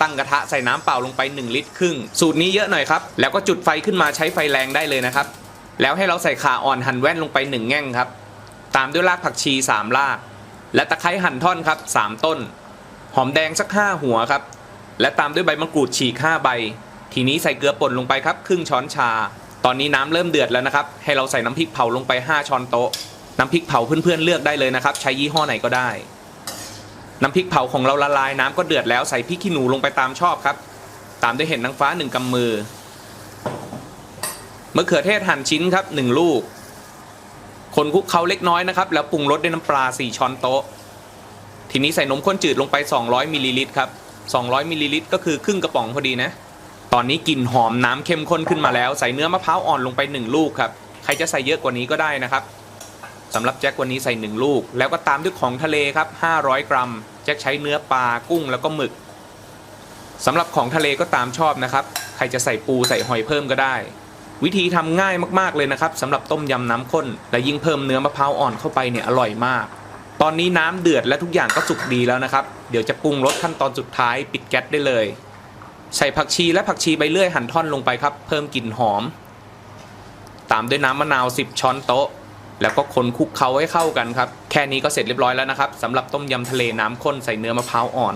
ตั้งกระทะใส่น้ำเปล่าลงไป 1 ลิตรครึ่ง สูตรนี้เยอะหน่อยครับ แล้วก็จุดไฟขึ้นมาใช้ไฟแรงได้เลยนะครับ แล้วให้เราใส่ขาอ่อนหั่นแว่นลงไป 1 แง่งครับ ตามด้วยรากผักชี 3 ราก และตะไคร้หั่นท่อนครับ 3 ต้น หอมแดงสัก 5 หัวครับ และตามด้วยใบมะกรูดฉีก 5 ใบ ทีนี้ใส่เกลือป่นลงไปครับ ครึ่งช้อนชา ตอนนี้น้ำเริ่มเดือดแล้วนะครับ ให้เราใส่น้ำพริกเผาลงไป 5 ช้อนโต๊ะ น้ำพริกเผาเพื่อนๆเลือกได้เลยนะครับ ใช้ยี่ห้อไหนก็ได้ น้ำพริกเผาของเราละลายน้ำก็เดือดแล้วใส่พริกขี้หนูลงไปตามชอบครับ ตามด้วยเห็ดนางฟ้าหนึ่งกำมือมะเขือเทศหั่นชิ้นครับหนึ่งลูก คนคลุกเคล้าเล็กน้อยนะครับ แล้วปรุงรสด้วยน้ำปลา 4 ช้อนโต๊ะ ทีนี้ใส่นมข้นจืดลงไป 200มิลลิลิตรครับ 200มิลลิลิตรก็คือครึ่งกระป๋องพอดีนะ ตอนนี้กลิ่นหอมน้ำเข้มข้นขึ้นมาแล้ว ใส่เนื้อมะพร้าวอ่อนลงไป 1 ลูกครับ ใครจะใส่เยอะกว่านี้ก็ได้นะครับ สำหรับแจ็ควันนี้ใส่ 1 ลูก แล้วก็ตามด้วยของทะเลครับ 500 กรัม แจ็คใช้เนื้อปลากุ้งแล้วก็หมึกสำหรับของทะเลก็ตามชอบนะครับ ใครจะใส่ปูใส่หอยเพิ่มก็ได้ วิธีทำง่ายมากๆเลยนะครับสำหรับต้มยำน้ำข้น และยิ่งเพิ่มเนื้อมะพร้าวอ่อนเข้าไปเนี่ยอร่อยมาก ตอนนี้น้ำเดือดและทุกอย่างก็สุกดีแล้วนะครับ เดี๋ยวจะปรุงรสขั้นตอนสุดท้ายปิดแก๊สได้เลย ใส่ผักชีและผักชีใบเลื่อยหั่นท่อนลงไปครับ เพิ่มกลิ่นหอม ตามด้วยน้ำมะนาว 10 ช้อนโต๊ะ แล้วก็คนคลุกเคล้าให้เข้ากันครับ แค่นี้ก็เสร็จเรียบร้อยแล้วนะครับสำหรับต้มยำทะเลน้ำข้นใส่เนื้อมะพร้าวอ่อน